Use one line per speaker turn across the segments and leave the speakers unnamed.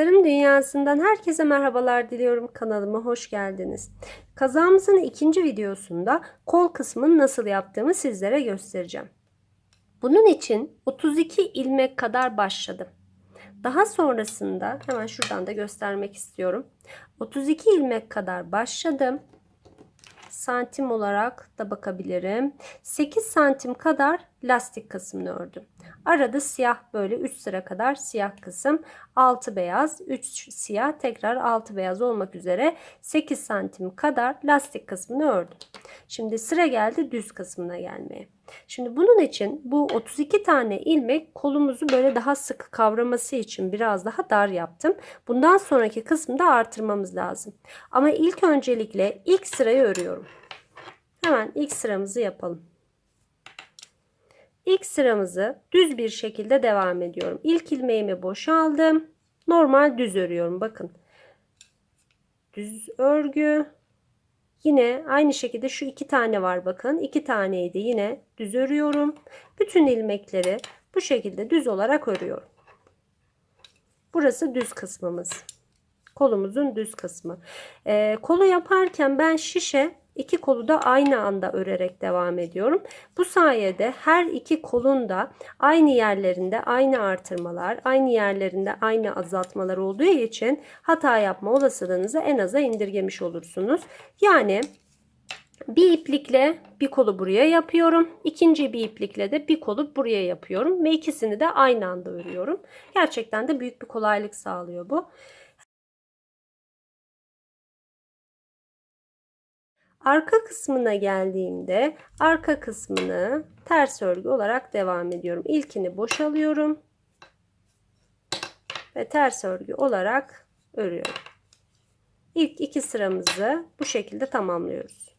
Tasarım dünyasından herkese merhabalar diliyorum. Kanalıma hoş geldiniz. Kazağımızın ikinci videosunda kol kısmını nasıl yaptığımı sizlere göstereceğim. Bunun için 32 ilmek kadar başladım. Daha sonrasında hemen şuradan da göstermek istiyorum. 32 ilmek kadar başladım. Santim olarak da bakabilirim. 8 santim kadar lastik kısmını ördüm. Arada siyah böyle 3 sıra kadar siyah kısım, 6 beyaz, 3 siyah, tekrar 6 beyaz olmak üzere 8 santim kadar lastik kısmını ördüm. Şimdi sıra geldi düz kısmına gelmeye. Şimdi bunun için bu 32 tane ilmek kolumuzu böyle daha sık kavraması için biraz daha dar yaptım. Bundan sonraki kısmı da artırmamız lazım. Ama ilk öncelikle ilk sırayı örüyorum. Hemen ilk sıramızı yapalım. İlk sıramızı düz bir şekilde devam ediyorum. İlk ilmeğimi boşaldım. Normal düz örüyorum. Bakın. Düz örgü. Yine aynı şekilde şu iki tane var bakın. iki taneyi de yine düz örüyorum. Bütün ilmekleri bu şekilde düz olarak örüyorum. Burası düz kısmımız. Kolumuzun düz kısmı. Ee, kolu yaparken ben şişe iki kolu da aynı anda örerek devam ediyorum. Bu sayede her iki kolun da aynı yerlerinde aynı artırmalar, aynı yerlerinde aynı azaltmalar olduğu için hata yapma olasılığınızı en aza indirgemiş olursunuz. Yani bir iplikle bir kolu buraya yapıyorum. İkinci bir iplikle de bir kolu buraya yapıyorum ve ikisini de aynı anda örüyorum. Gerçekten de büyük bir kolaylık sağlıyor bu. Arka kısmına geldiğimde arka kısmını ters örgü olarak devam ediyorum. İlkini boşalıyorum ve ters örgü olarak örüyorum. İlk iki sıramızı bu şekilde tamamlıyoruz.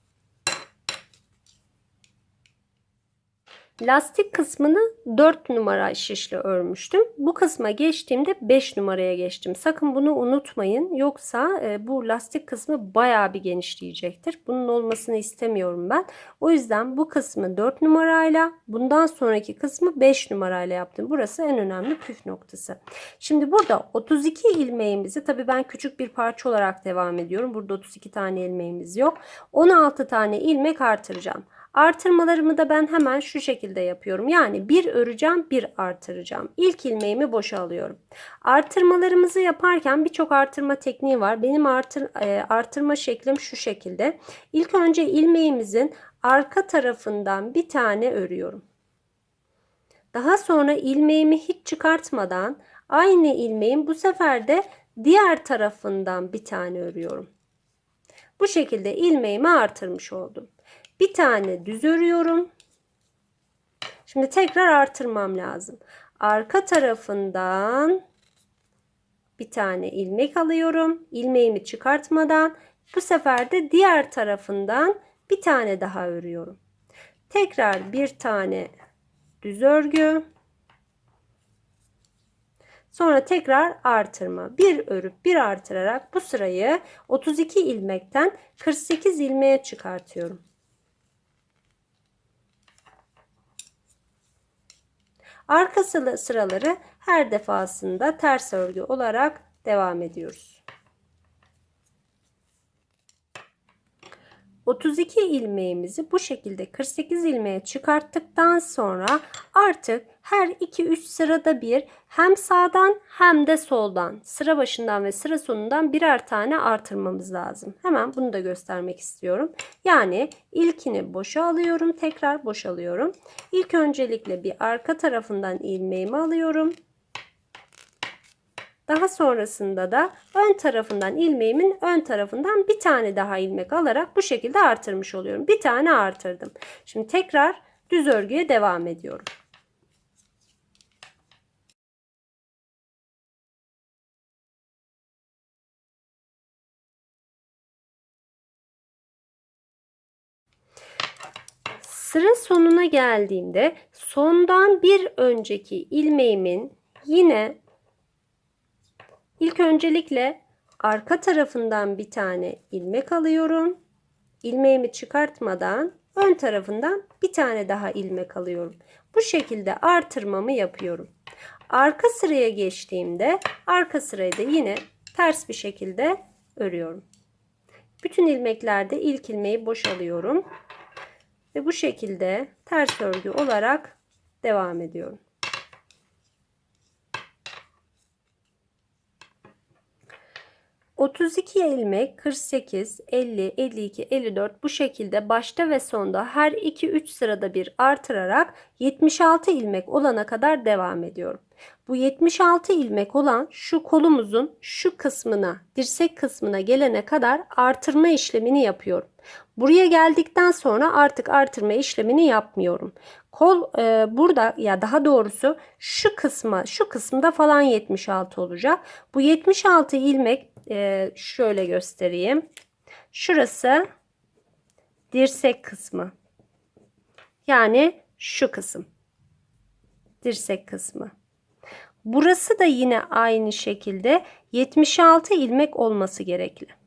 Lastik kısmını 4 numara şişle örmüştüm. Bu kısma geçtiğimde 5 numaraya geçtim. Sakın bunu unutmayın. Yoksa e, bu lastik kısmı bayağı bir genişleyecektir. Bunun olmasını istemiyorum ben. O yüzden bu kısmı 4 numarayla bundan sonraki kısmı 5 numarayla yaptım. Burası en önemli püf noktası. Şimdi burada 32 ilmeğimizi tabii ben küçük bir parça olarak devam ediyorum. Burada 32 tane ilmeğimiz yok. 16 tane ilmek artıracağım. Artırmalarımı da ben hemen şu şekilde yapıyorum. Yani bir öreceğim, bir artıracağım. İlk ilmeğimi boşa alıyorum. Artırmalarımızı yaparken birçok artırma tekniği var. Benim artır, e, artırma şeklim şu şekilde. İlk önce ilmeğimizin arka tarafından bir tane örüyorum. Daha sonra ilmeğimi hiç çıkartmadan aynı ilmeğin bu sefer de diğer tarafından bir tane örüyorum. Bu şekilde ilmeğimi artırmış oldum. Bir tane düz örüyorum. Şimdi tekrar artırmam lazım. Arka tarafından bir tane ilmek alıyorum. İlmeğimi çıkartmadan bu sefer de diğer tarafından bir tane daha örüyorum. Tekrar bir tane düz örgü. Sonra tekrar artırma. Bir örüp bir artırarak bu sırayı 32 ilmekten 48 ilmeğe çıkartıyorum. Arka sıraları her defasında ters örgü olarak devam ediyoruz. 32 ilmeğimizi bu şekilde 48 ilmeğe çıkarttıktan sonra artık her 2-3 sırada bir hem sağdan hem de soldan sıra başından ve sıra sonundan birer tane artırmamız lazım. Hemen bunu da göstermek istiyorum. Yani ilkini boşa alıyorum tekrar boşalıyorum. İlk öncelikle bir arka tarafından ilmeğimi alıyorum. Daha sonrasında da ön tarafından ilmeğimin ön tarafından bir tane daha ilmek alarak bu şekilde artırmış oluyorum. Bir tane artırdım. Şimdi tekrar düz örgüye devam ediyorum. Sıra sonuna geldiğimde sondan bir önceki ilmeğimin yine ilk öncelikle arka tarafından bir tane ilmek alıyorum. İlmeğimi çıkartmadan ön tarafından bir tane daha ilmek alıyorum. Bu şekilde artırmamı yapıyorum. arka sıraya geçtiğimde arka sırayı da yine ters bir şekilde örüyorum. Bütün ilmeklerde ilk ilmeği boşalıyorum. Ve bu şekilde ters örgü olarak devam ediyorum. ...32 ilmek, 48, 50, 52, 54 bu şekilde başta ve sonda her 2-3 sırada bir artırarak 76 ilmek olana kadar devam ediyorum. Bu 76 ilmek olan şu kolumuzun şu kısmına, dirsek kısmına gelene kadar artırma işlemini yapıyorum. Buraya geldikten sonra artık artırma işlemini yapmıyorum. Kol e, burada ya daha doğrusu şu kısma, şu kısımda falan 76 olacak. Bu 76 ilmek e, şöyle göstereyim. Şurası dirsek kısmı. Yani şu kısım. Dirsek kısmı. Burası da yine aynı şekilde 76 ilmek olması gerekli.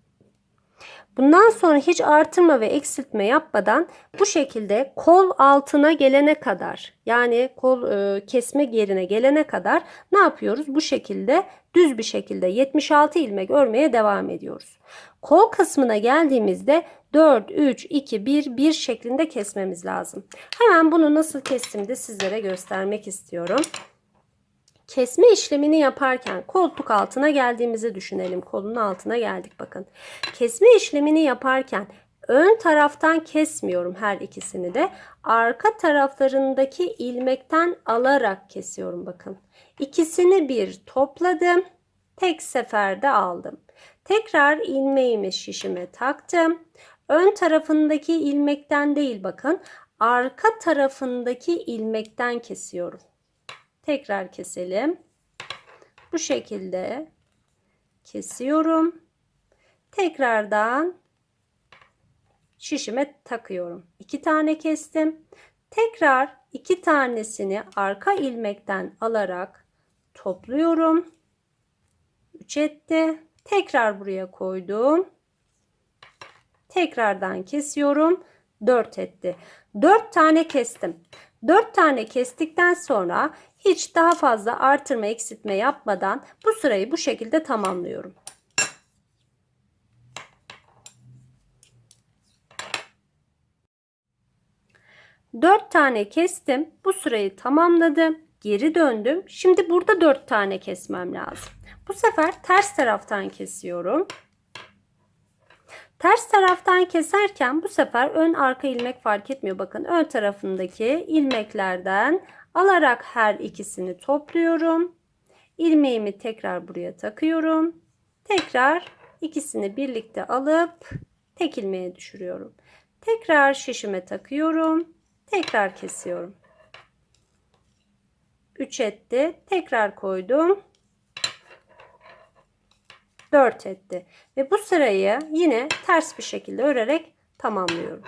Bundan sonra hiç artırma ve eksiltme yapmadan bu şekilde kol altına gelene kadar yani kol e, kesme yerine gelene kadar ne yapıyoruz? Bu şekilde düz bir şekilde 76 ilmek örmeye devam ediyoruz. Kol kısmına geldiğimizde 4, 3, 2, 1, 1 şeklinde kesmemiz lazım. Hemen bunu nasıl kestiğimi de sizlere göstermek istiyorum. Kesme işlemini yaparken koltuk altına geldiğimizi düşünelim. Kolun altına geldik bakın. Kesme işlemini yaparken ön taraftan kesmiyorum her ikisini de. Arka taraflarındaki ilmekten alarak kesiyorum bakın. İkisini bir topladım. Tek seferde aldım. Tekrar ilmeğimi şişime taktım. Ön tarafındaki ilmekten değil bakın. Arka tarafındaki ilmekten kesiyorum. Tekrar keselim. Bu şekilde kesiyorum. Tekrardan şişime takıyorum. İki tane kestim. Tekrar iki tanesini arka ilmekten alarak topluyorum. 3 etti. Tekrar buraya koydum. Tekrardan kesiyorum. 4 etti. 4 tane kestim. 4 tane kestikten sonra hiç daha fazla artırma eksiltme yapmadan bu sırayı bu şekilde tamamlıyorum. Dört tane kestim. Bu sırayı tamamladım. Geri döndüm. Şimdi burada dört tane kesmem lazım. Bu sefer ters taraftan kesiyorum. Ters taraftan keserken bu sefer ön arka ilmek fark etmiyor. Bakın ön tarafındaki ilmeklerden alarak her ikisini topluyorum. İlmeğimi tekrar buraya takıyorum. Tekrar ikisini birlikte alıp tek ilmeğe düşürüyorum. Tekrar şişime takıyorum. Tekrar kesiyorum. 3 etti. Tekrar koydum. 4 etti. Ve bu sırayı yine ters bir şekilde örerek tamamlıyorum.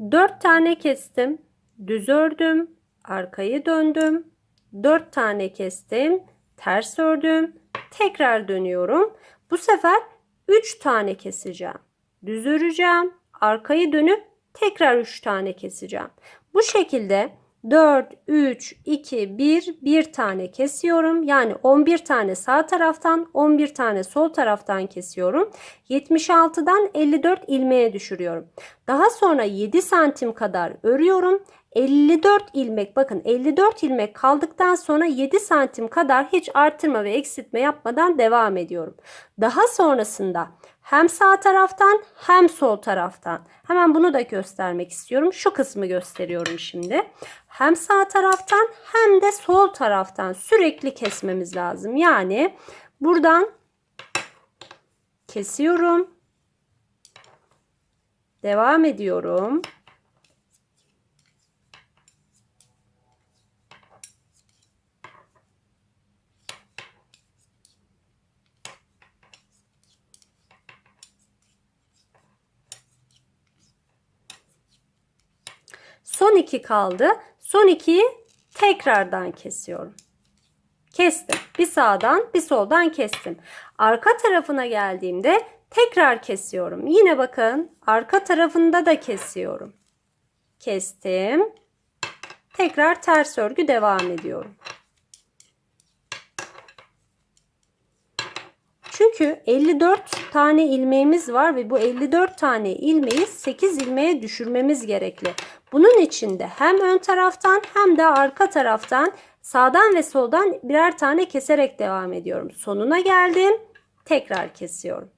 Dört tane kestim. Düz ördüm. Arkayı döndüm. Dört tane kestim. Ters ördüm. Tekrar dönüyorum. Bu sefer üç tane keseceğim. Düz öreceğim. Arkayı dönüp tekrar 3 tane keseceğim. Bu şekilde 4, 3, 2, 1, 1 tane kesiyorum. Yani 11 tane sağ taraftan, 11 tane sol taraftan kesiyorum. 76'dan 54 ilmeğe düşürüyorum. Daha sonra 7 santim kadar örüyorum. 54 ilmek bakın 54 ilmek kaldıktan sonra 7 santim kadar hiç artırma ve eksiltme yapmadan devam ediyorum. Daha sonrasında hem sağ taraftan hem sol taraftan. Hemen bunu da göstermek istiyorum. Şu kısmı gösteriyorum şimdi. Hem sağ taraftan hem de sol taraftan sürekli kesmemiz lazım. Yani buradan kesiyorum. Devam ediyorum. Son iki kaldı. Son ikiyi tekrardan kesiyorum. Kestim. Bir sağdan bir soldan kestim. Arka tarafına geldiğimde Tekrar kesiyorum. Yine bakın arka tarafında da kesiyorum. Kestim. Tekrar ters örgü devam ediyorum. Çünkü 54 tane ilmeğimiz var ve bu 54 tane ilmeği 8 ilmeğe düşürmemiz gerekli. Bunun için de hem ön taraftan hem de arka taraftan sağdan ve soldan birer tane keserek devam ediyorum. Sonuna geldim. Tekrar kesiyorum.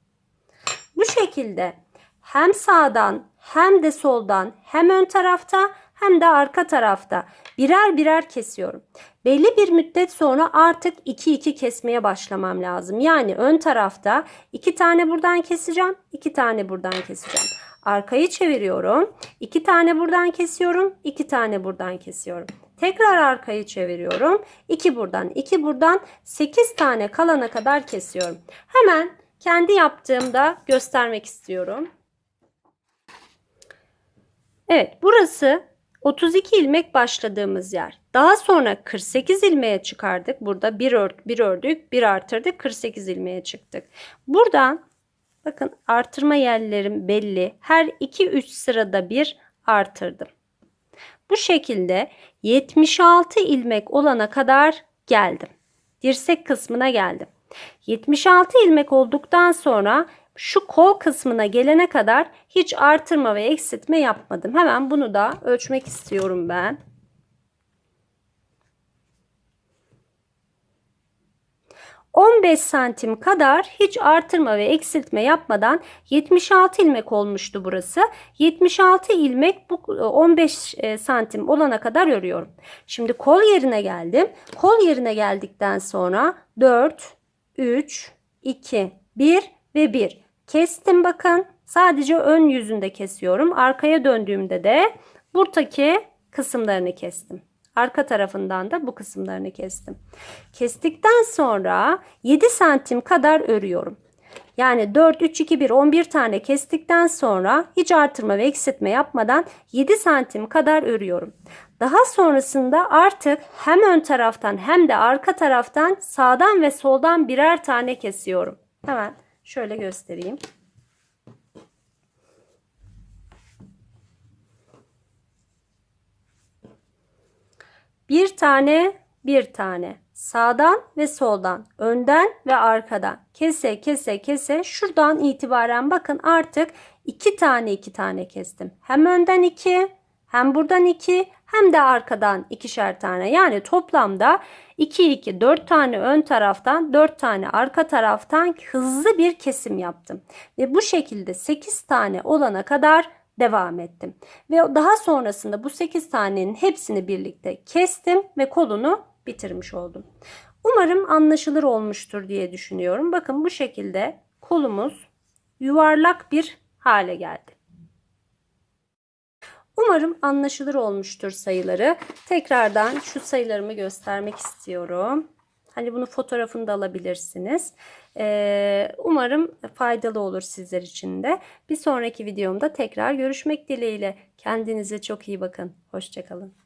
Bu şekilde hem sağdan hem de soldan hem ön tarafta hem de arka tarafta birer birer kesiyorum. Belli bir müddet sonra artık 2 2 kesmeye başlamam lazım. Yani ön tarafta 2 tane buradan keseceğim, 2 tane buradan keseceğim. Arkayı çeviriyorum. 2 tane buradan kesiyorum, 2 tane buradan kesiyorum. Tekrar arkayı çeviriyorum. 2 buradan, 2 buradan 8 tane kalana kadar kesiyorum. Hemen kendi yaptığımda göstermek istiyorum. Evet, burası 32 ilmek başladığımız yer. Daha sonra 48 ilmeğe çıkardık. Burada bir, ör, bir ördük, bir artırdık, 48 ilmeğe çıktık. Buradan bakın artırma yerlerim belli. Her 2-3 sırada bir artırdım. Bu şekilde 76 ilmek olana kadar geldim. Dirsek kısmına geldim. 76 ilmek olduktan sonra şu kol kısmına gelene kadar hiç artırma ve eksiltme yapmadım. Hemen bunu da ölçmek istiyorum ben. ...15 santim kadar hiç artırma ve eksiltme yapmadan 76 ilmek olmuştu burası. 76 ilmek bu 15 santim olana kadar örüyorum. Şimdi kol yerine geldim. Kol yerine geldikten sonra 4, 3, 2, 1 ve 1. Kestim bakın. Sadece ön yüzünde kesiyorum. Arkaya döndüğümde de buradaki kısımlarını kestim. Arka tarafından da bu kısımlarını kestim. Kestikten sonra 7 santim kadar örüyorum. Yani 4, 3, 2, 1, 11 tane kestikten sonra hiç artırma ve eksiltme yapmadan 7 santim kadar örüyorum. Daha sonrasında artık hem ön taraftan hem de arka taraftan sağdan ve soldan birer tane kesiyorum. Hemen şöyle göstereyim. Bir tane, bir tane. Sağdan ve soldan, önden ve arkadan. Kese, kese, kese. Şuradan itibaren bakın artık iki tane iki tane kestim. Hem önden iki, hem buradan iki, hem de arkadan ikişer tane. Yani toplamda 2 2 4 tane ön taraftan 4 tane arka taraftan hızlı bir kesim yaptım. Ve bu şekilde 8 tane olana kadar devam ettim. Ve daha sonrasında bu 8 tanenin hepsini birlikte kestim ve kolunu bitirmiş oldum. Umarım anlaşılır olmuştur diye düşünüyorum. Bakın bu şekilde kolumuz yuvarlak bir hale geldi. Umarım anlaşılır olmuştur sayıları. Tekrardan şu sayılarımı göstermek istiyorum. Hani bunu fotoğrafını da alabilirsiniz. Ee, umarım faydalı olur sizler için de. Bir sonraki videomda tekrar görüşmek dileğiyle. Kendinize çok iyi bakın. Hoşçakalın.